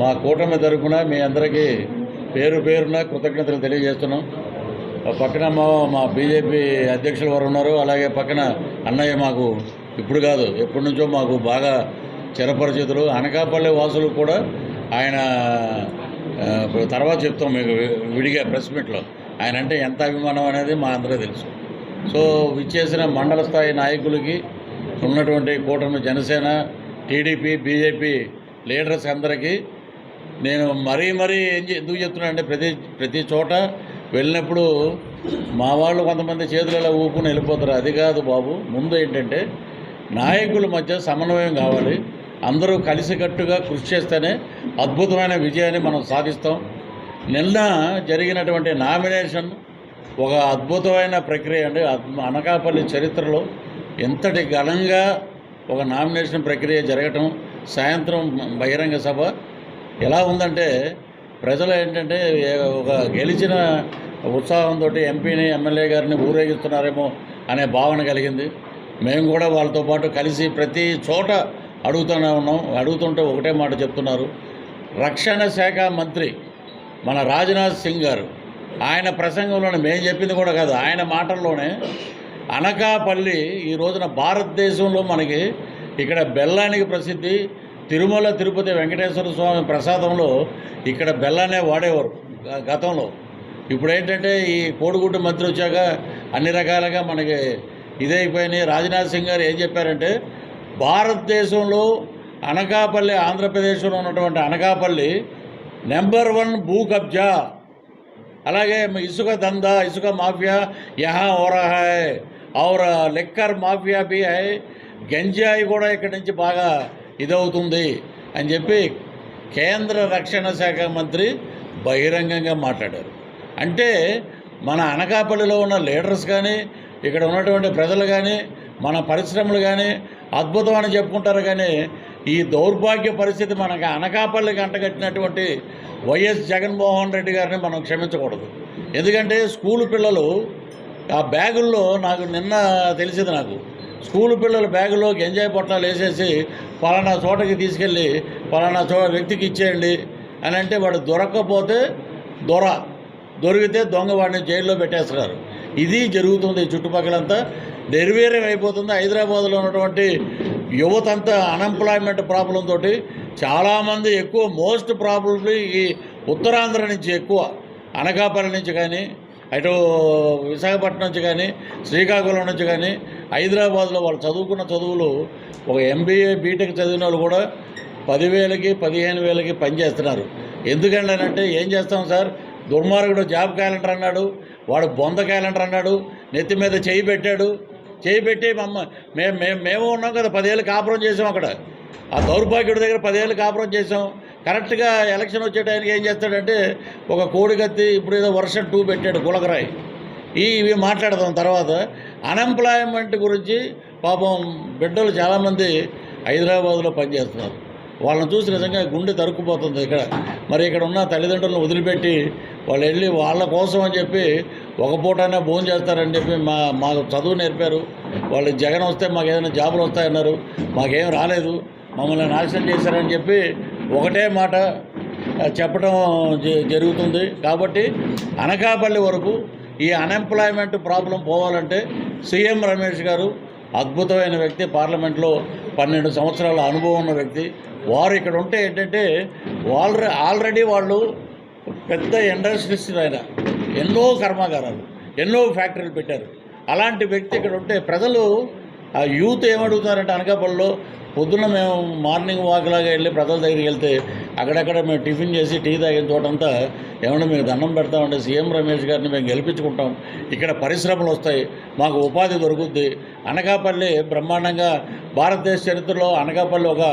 మా కూటమి తరఫున మీ అందరికీ పేరు పేరున కృతజ్ఞతలు తెలియజేస్తున్నాం. పక్కన మా మా బీజేపీ అధ్యక్షులు వారు ఉన్నారు అలాగే పక్కన అన్నయ్య మాకు ఇప్పుడు కాదు ఎప్పటి నుంచో మాకు బాగా చిరపరిచితులు. అనకాపల్లి వాసులు కూడా ఆయన ఇప్పుడు తర్వాత చెప్తాం మీకు విడిగా ప్రెస్ మీట్లో. ఆయన అంటే ఎంత అభిమానం అనేది మా అందరూ తెలుసు. సో విచ్చేసిన మండల స్థాయి నాయకులకి ఉన్నటువంటి కూటమి జనసేన టీడీపీ బీజేపీ లీడర్స్ అందరికీ నేను మరీ మరీ ఏం చే- ఎందుకు చెప్తున్నా అంటే ప్రతి ప్రతి చోట వెళ్ళినప్పుడు మా వాళ్ళు కొంతమంది చేతులలో ఊపుకుని వెళ్ళిపోతారు. అది కాదు బాబు. ముందు ఏంటంటే నాయకుల మధ్య సమన్వయం కావాలి. అందరూ కలిసికట్టుగా కృషి చేస్తేనే అద్భుతమైన విజయాన్ని మనం సాధిస్తాం. నిన్న జరిగినటువంటి నామినేషన్ ఒక అద్భుతమైన ప్రక్రియ అండి. అనకాపల్లి చరిత్రలో ఎంతటి ఘనంగా ఒక నామినేషన్ ప్రక్రియ జరగటం సాయంత్రం బహిరంగ సభ ఎలా ఉందంటే ప్రజలు ఏంటంటే ఒక గెలిచిన ఉత్సాహంతో ఎంపీని ఎమ్మెల్యే గారిని ఊరేగిస్తున్నారేమో అనే భావన కలిగింది. మేము కూడా వాళ్ళతో పాటు కలిసి ప్రతి చోట అడుగుతూనే ఉన్నాం. అడుగుతుంటే ఒకటే మాట చెప్తున్నారు. రక్షణ శాఖ మంత్రి మన రాజ్నాథ్ సింగ్ గారు ఆయన ప్రసంగంలోనే మేము చెప్పింది కూడా కాదు ఆయన మాటల్లోనే అనకాపల్లి ఈ రోజున భారతదేశంలో మనకి ఇక్కడ బెల్లానికి ప్రసిద్ధి తిరుమల తిరుపతి వెంకటేశ్వర స్వామి ప్రసాదంలో ఇక్కడ బెల్లానే వాడేవారు గ- గతంలో. ఇప్పుడు ఏంటంటే ఈ కోడిగుడ్డు మంత్రి వచ్చాక అన్ని రకాలుగా మనకి ఇదైపోయినాయి రాజ్నాథ్ సింగ్ గారు ఏం చెప్పారంటే భారతదేశంలో అనకాపల్లి ఆంధ్రప్రదేశ్లో ఉన్నటువంటి అనకాపల్లి నెంబర్ వన్ భూ కబ్జా. అలాగే ఇసుక దందా ఇసుక మాఫియా యహా ఓరా రహా హై ఔర్ లెక్కర్ మాఫియా బి హై గంజాయి కూడా ఇక్కడి నుంచి బాగా ఇదవుతుంది అని చెప్పి కేంద్ర రక్షణ శాఖ మంత్రి బహిరంగంగా మాట్లాడారు. అంటే మన అనకాపల్లిలో ఉన్న లీడర్స్ కానీ ఇక్కడ ఉన్నటువంటి ప్రజలు కానీ మన పరిశ్రమలు కానీ అద్భుతం అని చెప్పుకుంటారు కానీ ఈ దౌర్భాగ్య పరిస్థితి మనకు అనకాపల్లికి అంటగట్టినటువంటి వైఎస్ జగన్మోహన్ రెడ్డి గారిని మనం క్షమించకూడదు. ఎందుకంటే స్కూల్ పిల్లలు ఆ బ్యాగుల్లో నాకు నిన్న తెలిసింది నాకు. స్కూల్ పిల్లల బ్యాగులో గంజాయి పొట్లాలు వేసేసి పలానా చోటకి తీసుకెళ్ళి పలానా చోట వ్యక్తికి ఇచ్చేయండి అని అంటే వాడు దొరక్కపోతే దొర దొరికితే దొంగ వాడిని జైల్లో పెట్టేస్తున్నారు. ఇది జరుగుతుంది చుట్టుపక్కలంతా. నిర్వీర్యం అయిపోతుంది. హైదరాబాద్లో ఉన్నటువంటి యువత అంతా అన్ఎంప్లాయ్మెంట్ ప్రాబ్లం తోటి చాలామంది ఎక్కువ మోస్ట్ ప్రాబ్లమ్లీ ఈ ఉత్తరాంధ్ర నుంచి ఎక్కువ అనకాపల్లి నుంచి కానీ అటు విశాఖపట్నం నుంచి కానీ శ్రీకాకుళం నుంచి కానీ హైదరాబాద్లో వాళ్ళు చదువుకున్న చదువులు ఒక ఎంబీఏ బీటెక్ చదివిన వాళ్ళు కూడా పదివేలకి పదిహేను వేలకి పనిచేస్తున్నారు ఎందుకంటే అంటే ఏం చేస్తాం సార్? దుర్మార్గుడు జాబ్ క్యాలెండర్ అన్నాడు వాడు బొంద క్యాలెండర్ అన్నాడు నెత్తి మీద చేయి పెట్టాడు చేయి పెట్టి మమ్మ మేము మేము మేము ఉన్నాం కదా పదేళ్ళు కాపురం చేసాం అక్కడ. ఆ దౌర్భాగ్యుడి దగ్గర పదేళ్ళు కాపురం చేసాం. కరెక్ట్గా ఎలక్షన్ వచ్చే టైంకి ఏం చేస్తాడంటే ఒక కోడి కత్తి ఇప్పుడు ఏదో వర్షన్ టూ పెట్టాడు గులకరాయి. ఈ ఇవి మాట్లాడదాం తర్వాత. అన్ఎంప్లాయ్మెంట్ గురించి పాపం బిడ్డలు చాలామంది హైదరాబాద్లో పనిచేస్తున్నారు. వాళ్ళని చూసి నిజంగా గుండె తరుక్కుపోతుంది ఇక్కడ. మరి ఇక్కడ ఉన్న తల్లిదండ్రులను వదిలిపెట్టి వాళ్ళు వెళ్ళి వాళ్ళ కోసం అని చెప్పి ఒక పూటనే భోజనం చేస్తారని చెప్పి మా మాకు చదువు నేర్పారు. వాళ్ళు జగన్ వస్తే మాకు ఏదైనా జాబులు వస్తాయన్నారు. మాకేం రాలేదు. మమ్మల్ని నాశనం చేశారని చెప్పి ఒకటే మాట చెప్పడం జ- జరుగుతుంది. కాబట్టి అనకాపల్లి వరకు ఈ అన్ఎంప్లాయ్మెంట్ ప్రాబ్లం పోవాలంటే సీఎం రమేష్ గారు అద్భుతమైన వ్యక్తి పార్లమెంట్లో పన్నెండు సంవత్సరాల అనుభవం ఉన్న వ్యక్తి. వారు ఇక్కడ ఉంటే ఏంటంటే ఆల్రెడీ ఆల్రెడీ వాళ్ళు పెద్ద ఇండస్ట్రీస్ ఆయన. ఎన్నో కర్మాగారాలు ఎన్నో ఫ్యాక్టరీలు పెట్టారు. అలాంటి వ్యక్తి ఇక్కడ ఉంటే ప్రజలు ఆ యూత్ ఏమడుగుతారంటే అనకాపల్లిలో పొద్దున్న మేము మార్నింగ్ వాక్ లాగా వెళ్ళి ప్రజల దగ్గరికి వెళ్తే అక్కడక్కడ మేము టిఫిన్ చేసి టీ తాగిన తోటంతా ఏమన్నా మీకు దండం పెడతామంటే సీఎం రమేష్ గారిని మేము గెలిపించుకుంటాం. ఇక్కడ పరిశ్రమలు వస్తాయి మాకు ఉపాధి దొరుకుద్ది. అనకాపల్లి బ్రహ్మాండంగా భారతదేశ చరిత్రలో అనకాపల్లి ఒక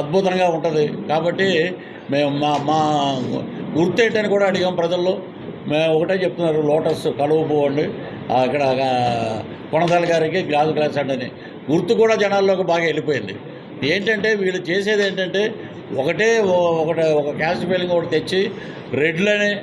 అద్భుతంగా ఉంటుంది. కాబట్టి మేము మా మా గుర్తు కూడా అడిగాం ప్రజల్లో. మేము ఒకటే చెప్తున్నారు లోటస్ కలువ పోవండి. ఇక్కడ కొనసాల గారికి గ్లాసు గ్లాస్ అండి గుర్తు కూడా జనాల్లోకి బాగా వెళ్ళిపోయింది. ఏంటంటే వీళ్ళు చేసేది ఏంటంటే ఒకటే ఓ- ఒకటి ఒక క్యాస్ట్ ఫీలింగ్ ఒకటి తెచ్చి రెడ్లని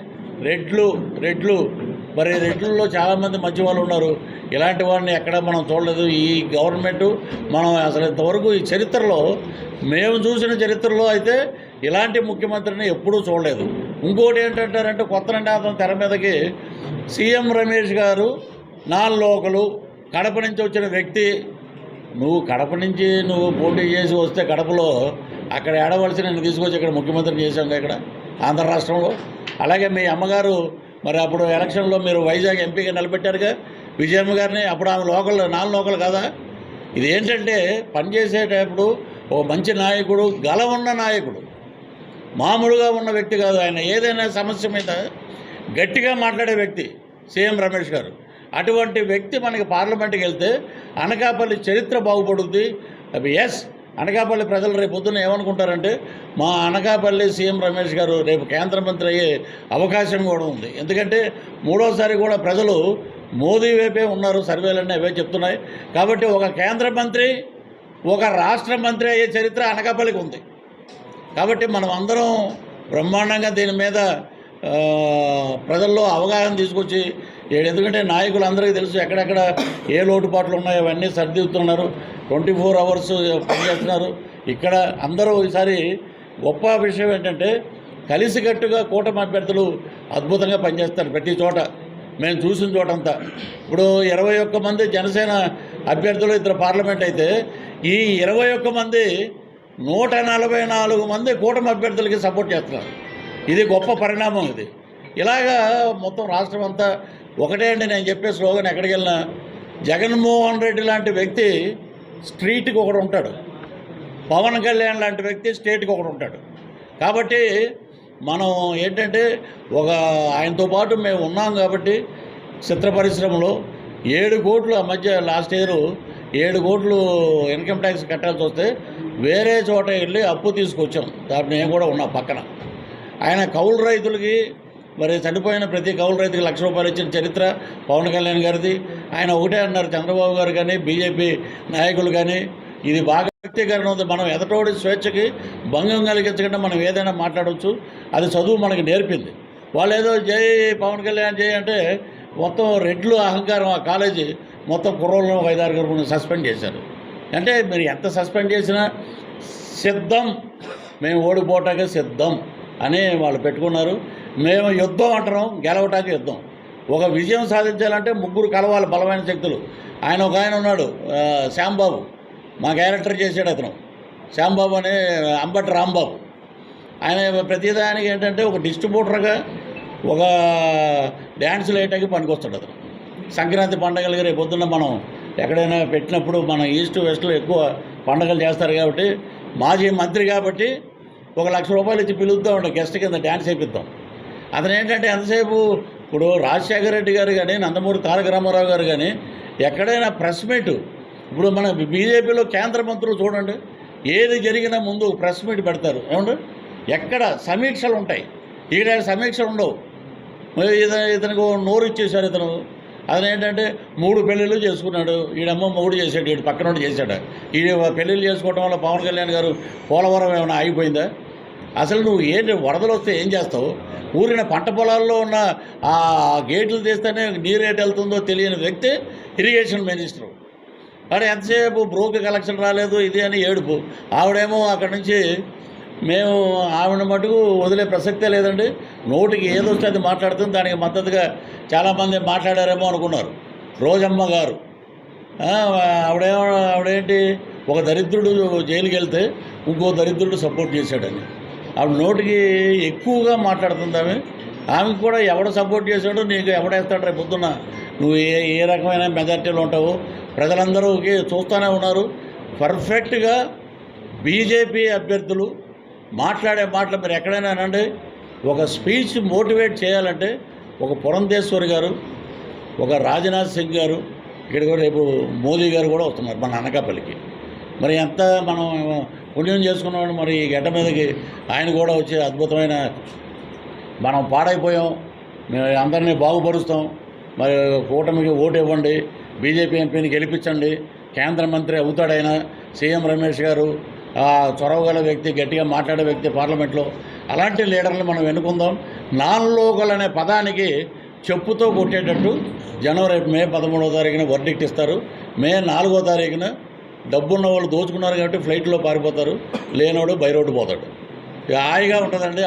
రెడ్లు రెడ్లు. మరి రెడ్లలో చాలామంది మంచి వాళ్ళు ఉన్నారు. ఇలాంటి వాడిని ఎక్కడ మనం చూడలేదు. ఈ గవర్నమెంట్ మనం అసలు ఇంతవరకు ఈ చరిత్రలో మేము చూసిన చరిత్రలో అయితే ఇలాంటి ముఖ్యమంత్రిని ఎప్పుడూ చూడలేదు. ఇంకోటి ఏంటంటారంటే కొత్త నినాదం తెర మీదకి సీఎం రమేష్ గారు నాలుగు లోకలు కడప నుంచి వచ్చిన వ్యక్తి నువ్వు కడప నుంచి నువ్వు పోటీ చేసి వస్తే కడపలో అక్కడ ఏడవలసి నేను తీసుకొచ్చి ఇక్కడ ముఖ్యమంత్రిని చేశాం ఇక్కడ ఆంధ్ర రాష్ట్రంలో. అలాగే మీ అమ్మగారు మరి అప్పుడు ఎలక్షన్లో మీరు వైజాగ్ ఎంపీగా నిలబెట్టారుగా. విజయమ్మ గారిని అప్పుడు ఆమె లోకల్ నాన్ లోకల్ కదా? ఇది ఏంటంటే పనిచేసేటప్పుడు ఓ మంచి నాయకుడు గల ఉన్న నాయకుడు మామూలుగా ఉన్న వ్యక్తి కాదు ఆయన. ఏదైనా సమస్య మీద గట్టిగా మాట్లాడే వ్యక్తి సీఎం రమేష్ గారు. అటువంటి వ్యక్తి మనకి పార్లమెంట్కి వెళ్తే అనకాపల్లి చరిత్ర బాగుపడుద్ది. ఎస్ అనకాపల్లి ప్రజలు రేపు పొద్దున్న ఏమనుకుంటారంటే మా అనకాపల్లి సీఎం రమేష్ గారు రేపు కేంద్ర మంత్రి అయ్యే అవకాశం కూడా ఉంది. ఎందుకంటే మూడోసారి కూడా ప్రజలు మోదీ వైపే ఉన్నారు. సర్వేలన్నీ అవే చెప్తున్నాయి. కాబట్టి ఒక కేంద్ర మంత్రి ఒక రాష్ట్ర మంత్రి అయ్యే చరిత్ర అనకాపల్లికి ఉంది. కాబట్టి మనం అందరం బ్రహ్మాండంగా దీని మీద ప్రజల్లో అవగాహన తీసుకొచ్చి ఎందుకంటే నాయకులు అందరికీ తెలుసు ఎక్కడెక్కడ ఏ లోటుపాట్లు ఉన్నాయో అవన్నీ సరిదిద్దుతున్నారు. ట్వంటీ ఫోర్ అవర్స్ పనిచేస్తున్నారు. ఇక్కడ అందరూ ఈసారి గొప్ప విషయం ఏంటంటే కలిసికట్టుగా కూటమి అభ్యర్థులు అద్భుతంగా పనిచేస్తారు ప్రతి చోట. మేము చూసిన చోటంతా. ఇప్పుడు ఇరవై ఒక్క మంది జనసేన అభ్యర్థులు ఇద్దరు పార్లమెంట్ అయితే ఈ ఇరవై ఒక్క మంది నూట నలభై నాలుగు మంది కూటమి అభ్యర్థులకి సపోర్ట్ చేస్తున్నారు. ఇది గొప్ప పరిణామం ఇది. ఇలాగా మొత్తం రాష్ట్రం అంతా ఒకటే అండి నేను చెప్పే స్లోగన్ ఎక్కడికి వెళ్ళినా. జగన్మోహన్ రెడ్డి లాంటి వ్యక్తి స్ట్రీట్కి ఒకడు ఉంటాడు. పవన్ కళ్యాణ్ లాంటి వ్యక్తి స్టేట్కి ఒకడు ఉంటాడు. కాబట్టి మనం ఏంటంటే ఒక ఆయనతో పాటు మేము ఉన్నాం కాబట్టి చిత్ర పరిశ్రమలో ఏడు కోట్లు ఆ మధ్య లాస్ట్ ఇయర్ ఏడు కోట్లు ఇన్కమ్ ట్యాక్స్ కట్టాల్సి వస్తే వేరే చోట వెళ్ళి అప్పు తీసుకొచ్చాం. దాని నేను కూడా ఉన్నా పక్కన. ఆయన కౌలు రైతులకి మరి చనిపోయిన ప్రతి కౌలు రైతుకి లక్ష రూపాయలు ఇచ్చిన చరిత్ర పవన్ కళ్యాణ్ గారిది. ఆయన ఒకటే అన్నారు చంద్రబాబు గారు కానీ బీజేపీ నాయకులు కానీ ఇది బాగా వ్యక్తీకరణ ఉంది. మనం ఎదటోడి స్వేచ్ఛకి భంగం కలిగించకుండా మనం ఏదైనా మాట్లాడవచ్చు అది చదువు మనకి నేర్పింది. వాళ్ళు ఏదో జై పవన్ కళ్యాణ్ జై అంటే మొత్తం రెడ్లు అహంకారం ఆ కాలేజీ. మొత్తం కుర్రోళ్ళను ఒక ఐదారు గారు సస్పెండ్ చేశారు. అంటే మీరు ఎంత సస్పెండ్ చేసినా సిద్ధం మేము ఓడిపోవటానికి సిద్ధం అని వాళ్ళు పెట్టుకున్నారు. మేము యుద్ధం అంటున్నాం గెలవటానికి యుద్ధం. ఒక విజయం సాధించాలంటే ముగ్గురు కలవాలి బలమైన శక్తులు. ఆయన ఒక ఆయన ఉన్నాడు శ్యాంబాబు. మా క్యారెక్టర్ చేసాడు అతను. శ్యాంబాబు అనే అంబటి రాంబాబు. ఆయన ప్రతిదానికి ఏంటంటే ఒక డిస్ట్రిబ్యూటర్గా ఒక డ్యాన్సులు వేయటానికి పనికొస్తాడు అతను. సంక్రాంతి పండగలు రేపు పొద్దున్న మనం ఎక్కడైనా పెట్టినప్పుడు మన ఈస్ట్ వెస్ట్లో ఎక్కువ పండగలు చేస్తారు కాబట్టి మాజీ మంత్రి కాబట్టి ఒక లక్ష రూపాయలు ఇచ్చి పిలుద్దాం ఉండే గెస్ట్ కింద డ్యాన్స్ చేపిద్దాం అతను ఏంటంటే ఎంతసేపు ఇప్పుడు రాజశేఖర రెడ్డి గారు కానీ నందమూరి తారక రామారావు గారు కానీ ఎక్కడైనా ప్రెస్ మీట్ ఇప్పుడు మన బీజేపీలో కేంద్ర మంత్రులు చూడండి ఏది జరిగినా ముందు ప్రెస్ మీట్ పెడతారు. ఏమండి? ఎక్కడ సమీక్షలు ఉంటాయి. ఇక్కడ సమీక్షలు ఉండవు. ఇతను ఇతనికి నోరు ఇచ్చేశారు ఇతను. అతను ఏంటంటే మూడు పెళ్ళిళ్ళు చేసుకున్నాడు. ఈడమ్మ మూడు చేశాడు ఈడు పక్కన చేశాడు. ఈ పెళ్ళిళ్ళు చేసుకోవడం వల్ల పవన్ కళ్యాణ్ గారు పోలవరం ఏమైనా ఆగిపోయిందా? అసలు నువ్వు ఏంటి వరదలు వస్తే ఏం చేస్తావు? ఊరిన పంట పొలాల్లో ఉన్న ఆ గేట్లు తీస్తేనే నీరు ఎటు వెళ్తుందో తెలియని వ్యక్తి ఇరిగేషన్ మినిస్టరు కానీ ఎంతసేపు బ్రోక్ కలెక్షన్ రాలేదు ఇది అని ఏడుపు. ఆవిడేమో అక్కడి నుంచి మేము ఆవిడ మటుకు వదిలే ప్రసక్తే లేదండి. నోటికి ఏదొస్తే అది మాట్లాడుతుంది. దానికి మద్దతుగా చాలామంది మాట్లాడారేమో అనుకున్నారు. రోజమ్మ గారు. ఆవిడే ఆవిడేంటి? ఒక దరిద్రుడు జైలుకి వెళ్తే ఇంకో దరిద్రుడు సపోర్ట్ చేశాడని. ఆవిడ నోటికి ఎక్కువగా మాట్లాడుతుంది ఆమె. ఆమెకు కూడా ఎవడ సపోర్ట్ చేశాడో నీకు ఎవడేస్తాడు రేపు పొద్దున్న? నువ్వు ఏ ఏ రకమైన మెజార్టీలు ఉంటావు? ప్రజలందరూ చూస్తూనే ఉన్నారు. పర్ఫెక్ట్గా బీజేపీ అభ్యర్థులు మాట్లాడే మాటలు మీరు ఎక్కడైనా అనండి. ఒక స్పీచ్ మోటివేట్ చేయాలంటే ఒక పురంధేశ్వరి గారు ఒక రాజ్నాథ్ సింగ్ గారు ఇక్కడ కూడా రేపు మోదీ గారు కూడా వస్తున్నారు మన అనకాపల్లికి. మరి ఎంత మనం పుణ్యం చేసుకున్నాడు మరి ఈ గడ్డ మీదకి ఆయన కూడా వచ్చి అద్భుతమైన మనం పాడైపోయాం మేము అందరినీ బాగుపరుస్తాం మరి కూటమికి ఓటు ఇవ్వండి బీజేపీ ఎంపీని గెలిపించండి కేంద్ర మంత్రి అవుతాడైనా సీఎం రమేష్ గారు చొరవగల వ్యక్తి గట్టిగా మాట్లాడే వ్యక్తి పార్లమెంట్లో. అలాంటి లీడర్ని మనం ఎన్నుకుందాం. నాన్ లోకల్ అనే పదానికి చెప్పుతో కొట్టేటట్టు జనవరి మే పదమూడవ తారీఖున వర్డిక్ట్ ఇస్తారు. మే నాలుగో తారీఖున డబ్బున్న వాళ్ళు దోచుకున్నారు కాబట్టి ఫ్లైట్లో పారిపోతారు. లేనోడు బై రోడ్డు పోతాడు. ఇక హాయిగా ఉంటుందండి.